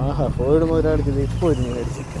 ആഹാ Freud മുതലടിച്ചത് ഇപ്പോൾ ഒരു മീൻ അടിച്ചിട്ട്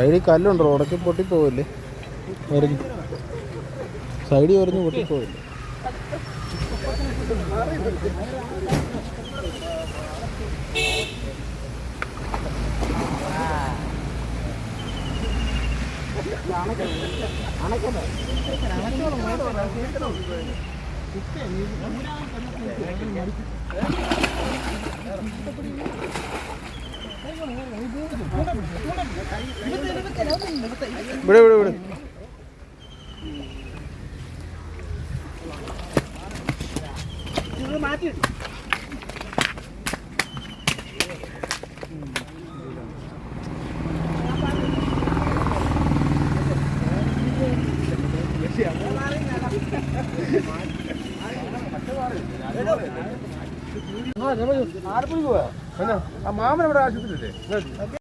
സൈഡിൽ കല്ലുണ്ട് ഉടക്കി പൊട്ടിപ്പോവില്ലേ എറിഞ്ഞ്. സൈഡിൽ എറിഞ്ഞ് പൊട്ടിപ്പോവില്ലേ ഇവിടെ ഇവിടെ ഇവിടെ. ആ മാമൻ ഇവിടെ ആശുപത്രിയില്ലേ?